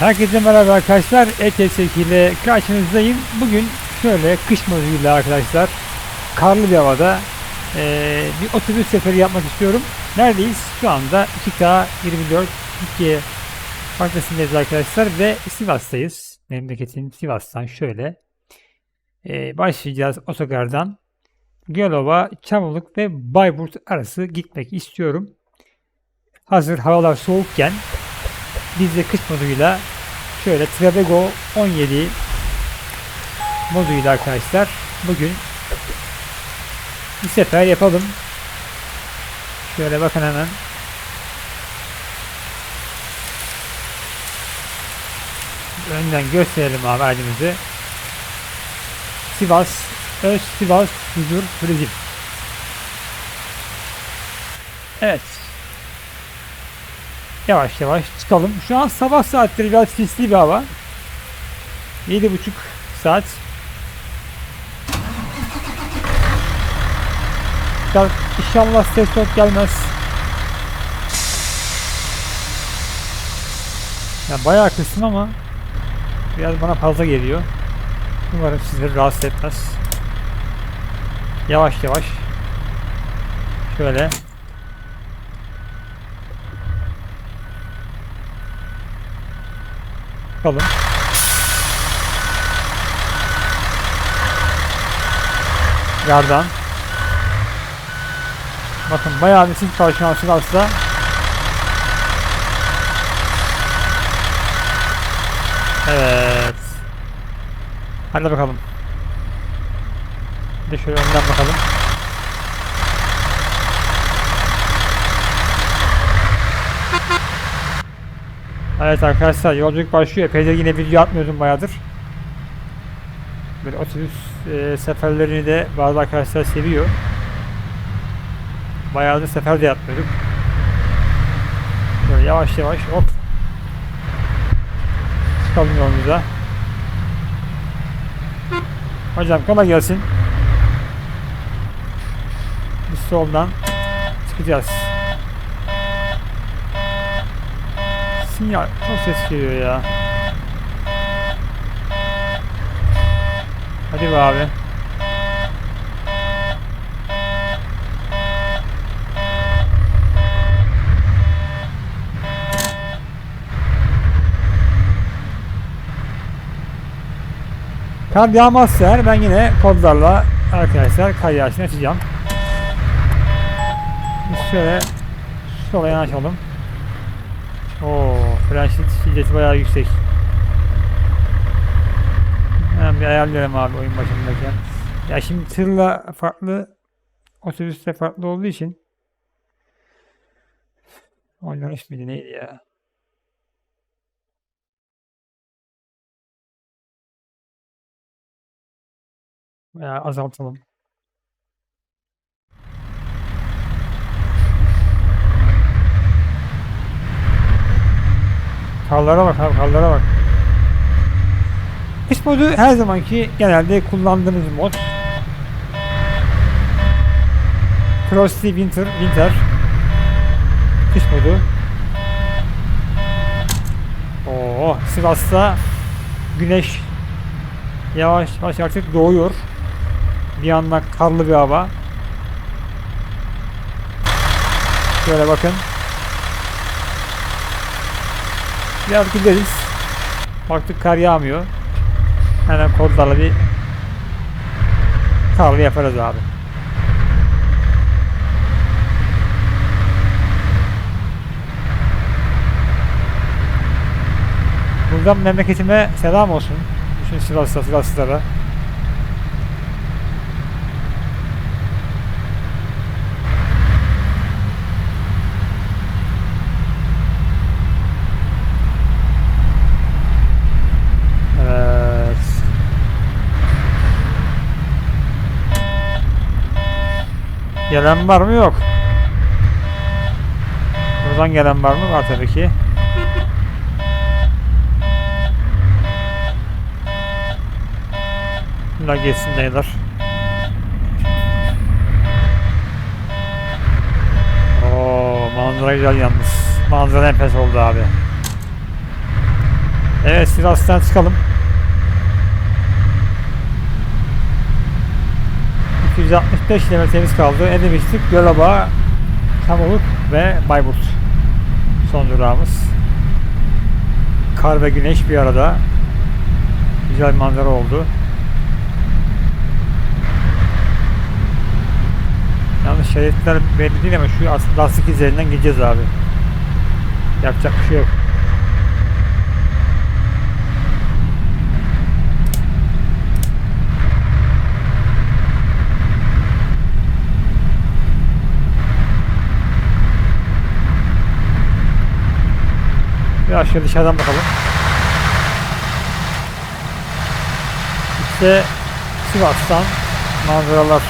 Herkese merhaba arkadaşlar. ETS ile karşınızdayım. Bugün şöyle kış moduyla arkadaşlar karlı bir havada eee, bir otobüs seferi yapmak istiyorum. Neredeyiz? Şu anda 2K 24 Türkiye Bankası'ndayız arkadaşlar ve Sivas'tayız. Memleketin Sivas'tan şöyle eee, başlayacağız otogardan. Gölova, Çamoluk ve Bayburt arası gitmek istiyorum. Hazır havalar soğukken biz de kış moduyla şöyle Travego 17 moduyla arkadaşlar bugün bir sefer yapalım. Şöyle bakın hemen. Önden gösterelim abi aracımızı. Sivas, Öz Sivas Huzur Turizm. Evet. Yavaş yavaş çıkalım. Şu an sabah saatleri biraz sisli bir hava. 7.30 saat. İnşallah ses çok gelmez. Ya bayağı kısım ama biraz bana fazla geliyor. Umarım sizleri rahatsız etmez. Yavaş yavaş. Şöyle. Bakalım. Yardan. Bakın bayağı bir sis Sivas'ta. Evet. Hadi bakalım. Bir de şöyle önden bakalım. Evet arkadaşlar yolculuk başlıyor. Epeydir yine video atmıyordum bayağıdır. Böyle otobüs e, seferlerini de bazı arkadaşlar seviyor. Bayağıdır sefer de yapmıyorduk. Böyle yavaş yavaş hop. Çıkalım yolumuza. Hocam kolay gelsin. Biz soldan çıkacağız. Sinyal çok ses geliyor ya. Hadi be abi. Kar yağmazsa eğer ben yine kodlarla arkadaşlar kar yağışını açacağım. Şöyle sola yanaşalım. Oo, fren şid- şiddeti bayağı yüksek. Hemen bir ayarlıyorum abi oyun başındayken. Ya şimdi tırla farklı, otobüsle farklı olduğu için Oynanış mıydı neydi ya? Veya azaltalım. Karlara bak abi karlara bak. Kış modu her zamanki genelde kullandığımız mod. Frosty Winter, Winter. Kış modu. Oo, Sivas'ta güneş yavaş yavaş artık doğuyor. Bir yandan karlı bir hava. Şöyle bakın. Biraz gideriz. Baktık kar yağmıyor. Hemen kodlarla bir karlı yaparız abi. Buradan memleketime selam olsun. Bütün Sivas'ta, Sivaslılara. Evet. Gelen var mı? Yok. Buradan gelen var mı? Var tabii ki. Bunlar geçsin dayılar. Oo, manzara güzel yalnız. Manzara enfes oldu abi. Evet Sivas'tan çıkalım. 265 kilometremiz kaldı. Ne demiştik? Gölaba, Çamoluk ve Bayburt. Son durağımız. Kar ve güneş bir arada. Güzel manzara oldu. Yalnız şeritler belli değil ama şu aslında lastik izlerinden gideceğiz abi. Yapacak bir şey yok. Şöyle dışarıdan bakalım. İşte Sivas'tan manzaralar.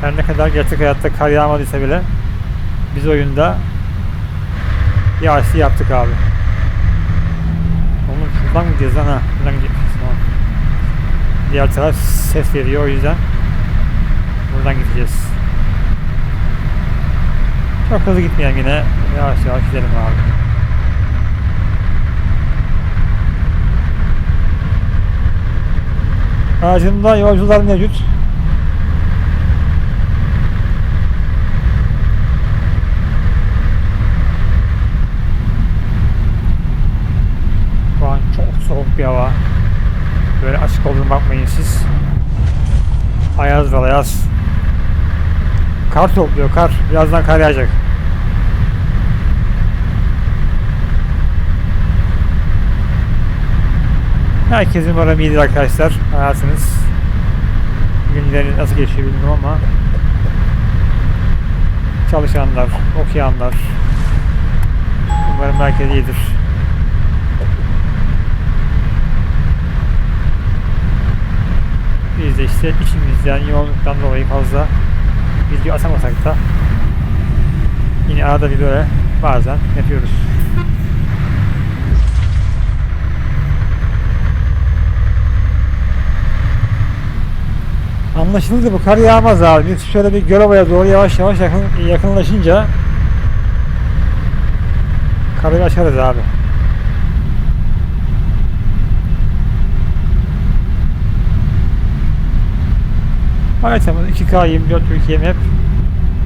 Her ne kadar gerçek hayatta kar yağmadıysa bile biz oyunda yağışı yaptık abi. Oğlum şuradan mı gideceğiz lan ha? Buradan gideceğiz. Tamam. Diğer taraf ses veriyor o yüzden buradan gideceğiz. Çok hızlı gitmeyelim yine. Yavaş yavaş gidelim abi. Aracımda yolcular mevcut. Şu an çok soğuk bir hava. Böyle açık olduğunu bakmayın siz. Ayaz var ayaz. Kar topluyor kar. Birazdan kar yağacak. Herkesin umarım iyidir arkadaşlar. Hayatınız günleri nasıl geçiyor bilmiyorum ama çalışanlar, okuyanlar umarım herkes iyidir. Biz de işte işimizden, yoğunluktan dolayı fazla video atamasak da yine arada bir böyle bazen yapıyoruz. Anlaşıldı bu kar yağmaz abi. Biz şöyle bir Gölova'ya doğru yavaş yavaş yakın, yakınlaşınca karı açarız abi. Haritamız 2K 24 Türkiye Map.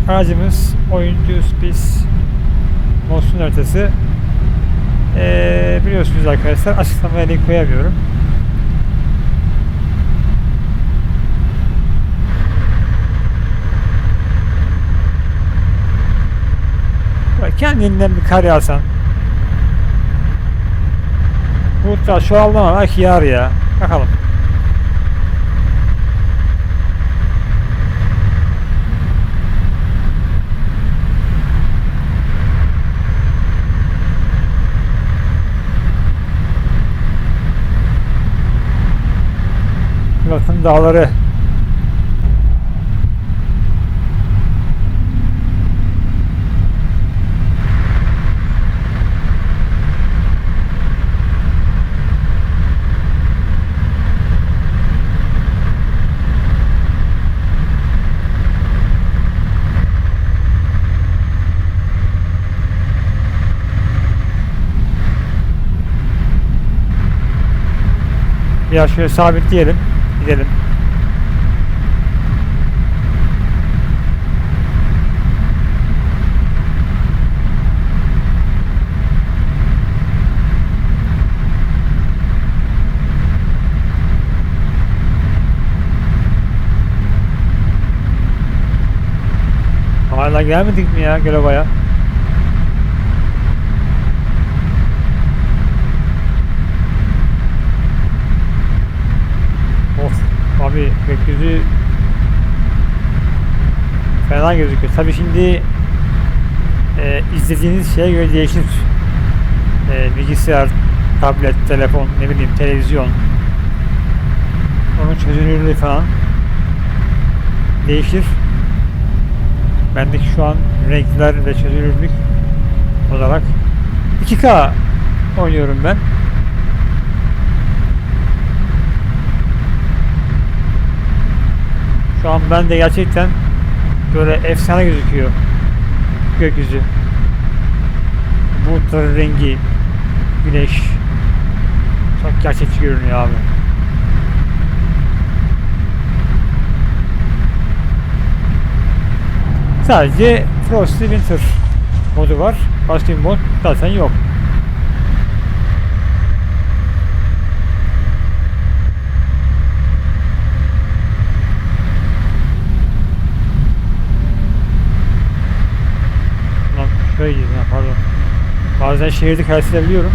Aracımız oyuncu biz Monsun haritası. Ee, biliyorsunuz arkadaşlar açıklamaya link koyamıyorum. Kendinden bir kar yağsan. Bulutlar şu anda belki yağar ya. Bakalım. Murat'ın dağları. Biraz şöyle sabitleyelim. Gidelim. Hala gelmedik mi ya Gölova'ya? Of abi gökyüzü fena gözüküyor. Tabi şimdi e, izlediğiniz şeye göre değişir. E, bilgisayar, tablet, telefon, ne bileyim televizyon onun çözünürlüğü falan değişir. Bendeki şu an renkler ve çözünürlük olarak 2K oynuyorum ben. Şu an bende gerçekten böyle efsane gözüküyor gökyüzü. Bulutların rengi, güneş. Çok gerçekçi görünüyor abi. Sadece Frosty Winter modu var. Başka bir mod zaten yok. Şöyle gideyim ya pardon. Bazen şehirde karşılayabiliyorum.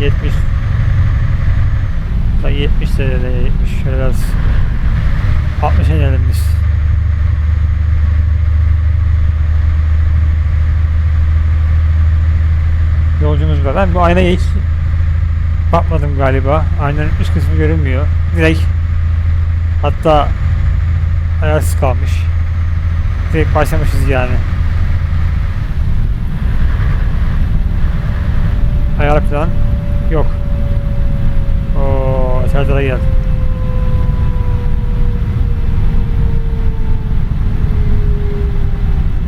Yetmiş. Da 70 TL 70 şöyle biraz 60'a inelim biz. Yolcumuz var. Ben bu aynaya hiç bakmadım galiba. Aynanın üst kısmı görünmüyor. Direkt hatta ayarsız kalmış. Direkt başlamışız yani. Ayar falan yok. Oo, Serdar'a geldi.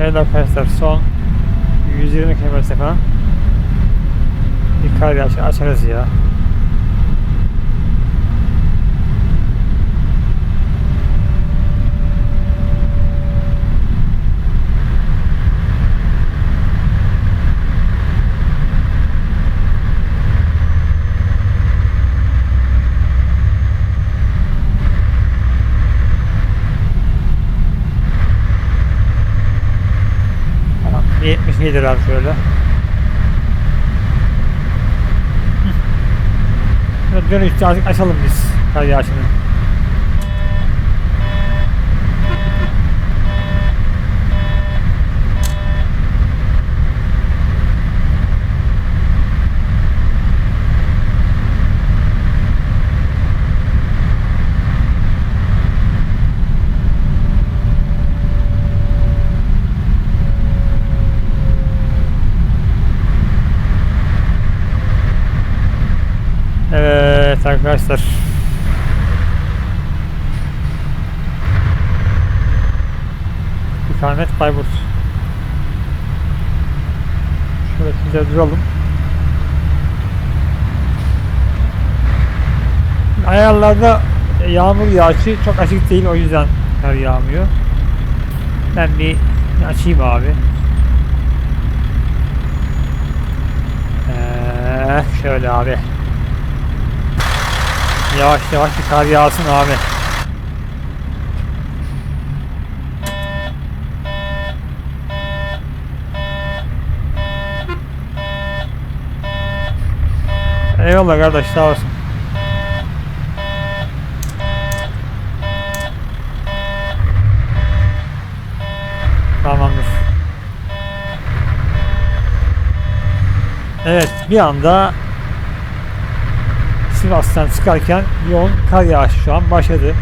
Evet arkadaşlar son 120 km falan bir kar yağışı açarız ya. 77 lira şöyle. Dönüşte açalım biz kar yağışını. Arkadaşlar. İkamet Bayburt. Bir duralım. Ayarlarda yağmur yağışı çok açık değil o yüzden kar yağmıyor. Ben bir açayım abi. Ee, şöyle abi. Yavaş yavaş bir kar yağsın abi. Eyvallah kardeş sağ olsun. Tamamdır. Evet bir anda Sivas'tan çıkarken yoğun kar yağışı şu an başladı.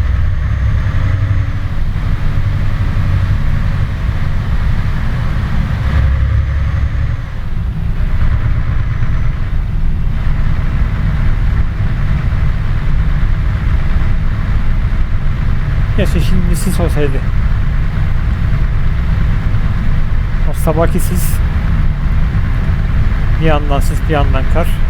Keşke şimdi sis olsaydı. O sabahki sis bir yandan sis bir yandan kar.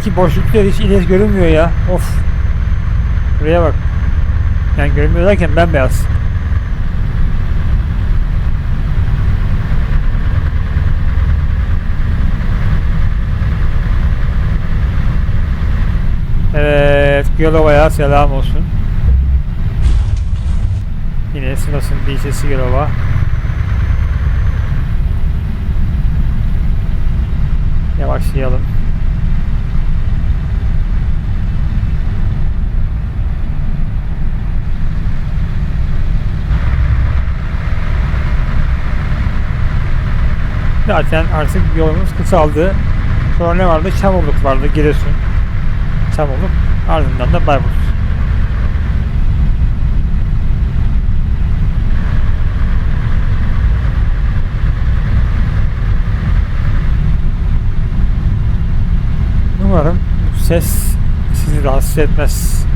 Sanki boşlukta hiç ileri görünmüyor ya. Of. Buraya bak. Yani görünmüyor derken bembeyaz. Evet, Gölova'ya selam olsun. Yine Sivas'ın ilçesi Gölova. Zaten artık yolumuz kısaldı. Sonra ne vardı? Çamurluk vardı. Giresun. Çamurluk. Ardından da Bayburt. Umarım ses sizi rahatsız etmez.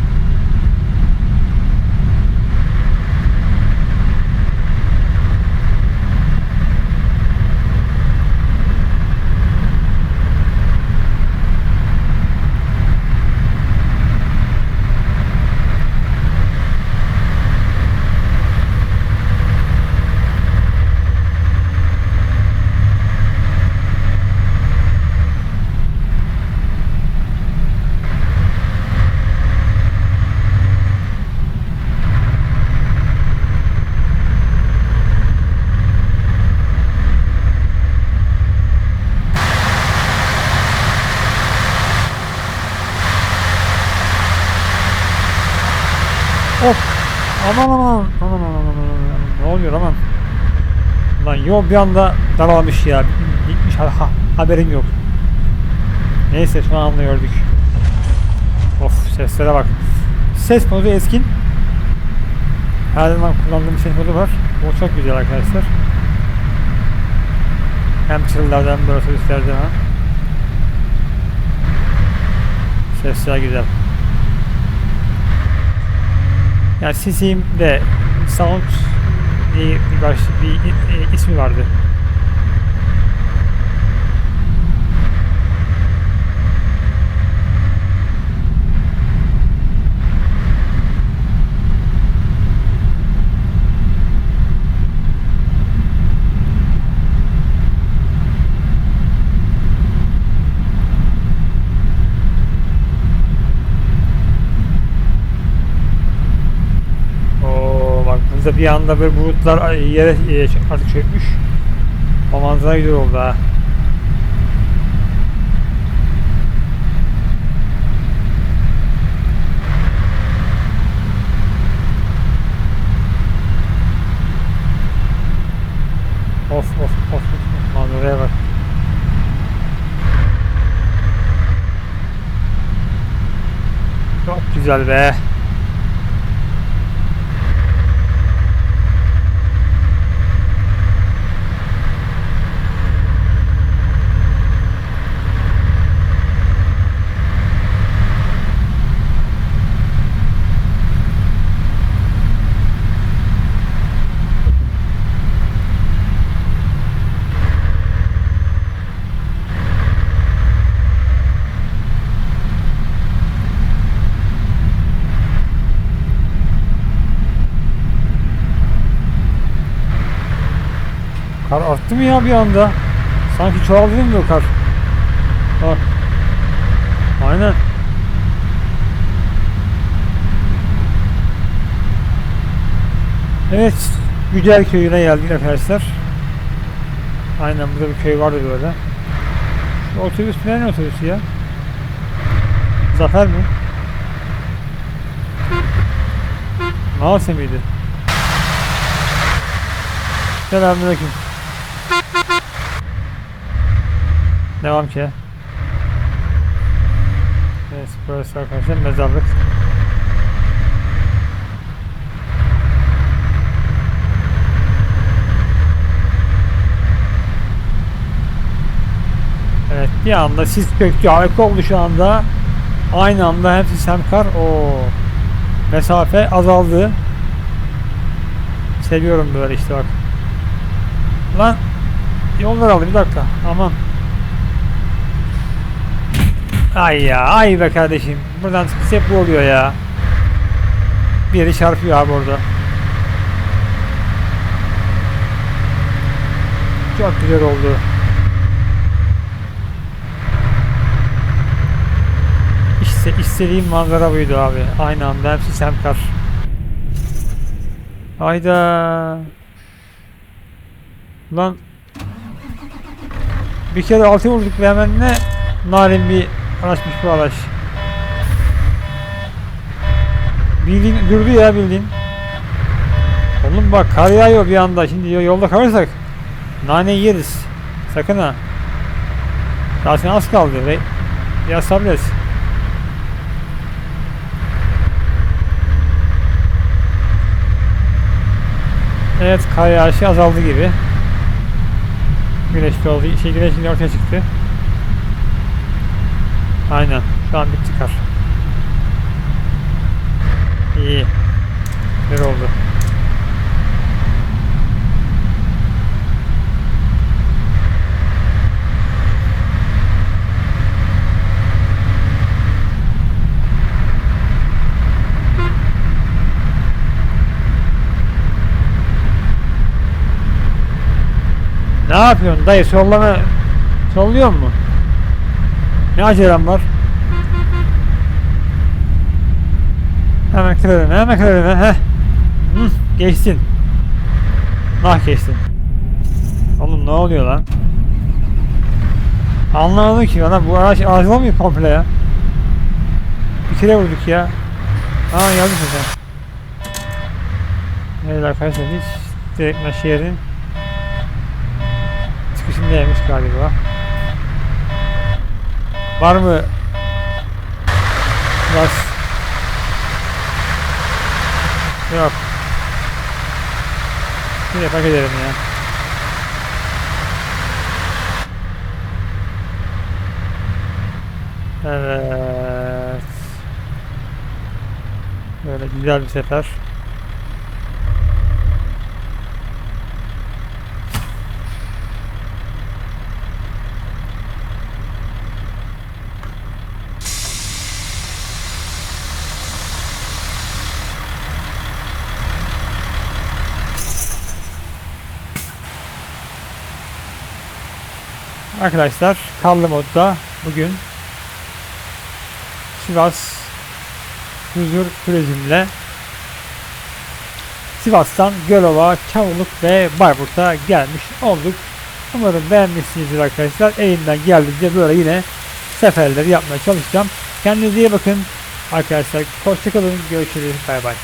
Of. Aman aman. Aman aman aman aman. Ne oluyor aman. Lan yol bir anda daralmış ya. Gitmiş ha, ha- haberim yok. Neyse şu an anlıyorduk. Of seslere bak. Ses modu eskin. Her zaman kullandığım ses modu var. O çok güzel arkadaşlar. Hem tırlardan hem böyle otobüslerden ha. Sesler güzel. Yani Sisi'mde Sound diye bir, baş, bir e, ismi vardı. Bir anda böyle bulutlar yere e, artık çökmüş. O manzara güzel oldu ha. Of of of of manzaraya bak. Çok güzel be. Mı ya bir anda? Sanki çoğaldı değil mi o kar? Bak. Aynen. Evet. Güzel köyüne geldik arkadaşlar. Aynen burada bir köy vardı böyle. Şu otobüs ne otobüsü ya? Zafer mi? Maalesef miydi? Selamünaleyküm. Devam ki. Evet, burası arkadaşlar mezarlık. Evet, bir anda sis köktü, harika oldu şu anda. Aynı anda hepsi semkar. O mesafe azaldı. Seviyorum böyle işte bak. Lan yollar aldı bir dakika. Aman. Ay ya ay be kardeşim. Buradan çıkış hep bu oluyor ya. Bir yeri çarpıyor abi orada. Çok güzel oldu. İşte istediğim manzara buydu abi. Aynı anda hepsi semkar. Hayda. Lan bir kere altı vurduk ve hemen ne narin bir araçmış bu araç. Bildiğin durdu ya bildiğin. Oğlum bak kar yağıyor bir anda şimdi yolda kalırsak nane yeriz. Sakın ha. Sana az kaldı ve biraz sabret. Evet kar yağışı azaldı gibi. Güneş doğdu. Şey güneş yine ortaya çıktı. Aynen. Şu an bitti kar. İyi. Güzel oldu. Ne yapıyorsun dayı sollama solluyor mu? Ne acelem var? Hemen kır önüme, hemen kır önüme, heh. Hı, geçtin. Nah geçtin. Oğlum ne oluyor lan? Anlamadım ki bana bu araç arızalamıyor komple ya. Bir kere vurduk ya. Aa geldi zaten. Evet arkadaşlar hiç direkt şehrin çıkışındaymış galiba. Var mı? Biraz. Yok. Bir de bak edelim ya. Evet. Böyle güzel bir sefer. Arkadaşlar karlı modda bugün Sivas huzur turizmle Sivas'tan Gölova, Çavuluk ve Bayburt'a gelmiş olduk. Umarım beğenmişsinizdir arkadaşlar. Elimden geldiğince böyle yine seferleri yapmaya çalışacağım. Kendinize iyi bakın. Arkadaşlar hoşçakalın. Görüşürüz. Bay bay.